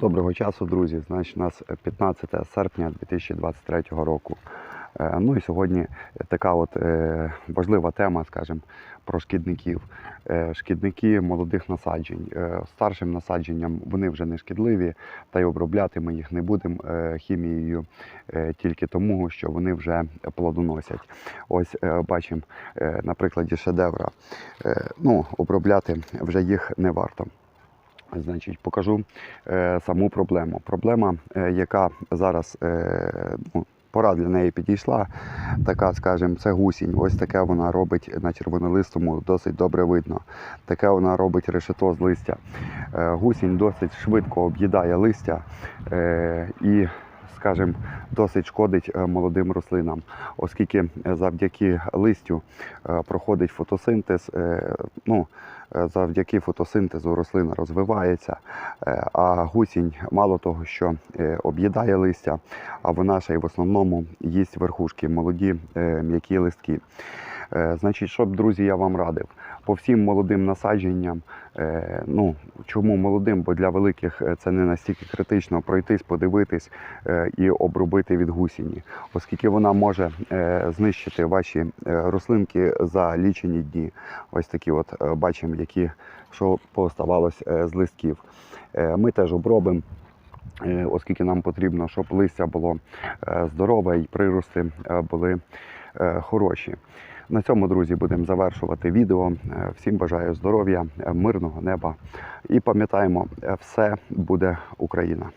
Доброго часу, друзі. Значить, у нас 15 серпня 2023 року. Е, Ну і сьогодні така от е, важлива тема, скажімо, про шкідників. Е, Шкідники молодих насаджень. Е, Старшим насадженням вони вже не шкідливі, та й обробляти ми їх не будемо е, хімією е, тільки тому, що вони вже плодоносять. Ось е, бачимо е, на прикладі шедевра. Е, Ну, обробляти вже їх не варто. Значить, покажу е, саму проблему. Проблема, е, яка зараз е, ну, пора для неї підійшла, така, скажімо, це гусінь. Ось таке вона робить на червонолистому, досить добре видно. Таке вона робить решето з листя. Е, гусінь досить швидко об'їдає листя е, і, скажімо, досить шкодить е, молодим рослинам, оскільки е, завдяки листю е, проходить фотосинтез. Ну, завдяки фотосинтезу рослина розвивається, а гусінь мало того, що об'їдає листя, а вона ще й в основному їсть верхушки, молоді м'які листки. Е, Значить, що б, друзі, я вам радив? По всім молодим насадженням, е, ну чому молодим? Бо для великих е, це не настільки критично пройтись, подивитись і обробити від гусіні, оскільки вона може знищити ваші рослинки за лічені дні. Ось такі, от бачимо, які що поставалось з листків. Ми теж обробимо. Оскільки нам потрібно, щоб листя було здорове і прирости були хороші. На цьому, друзі, будемо завершувати відео. Е, Всім бажаю здоров'я, е, мирного неба і пам'ятаємо, е, все буде Україна.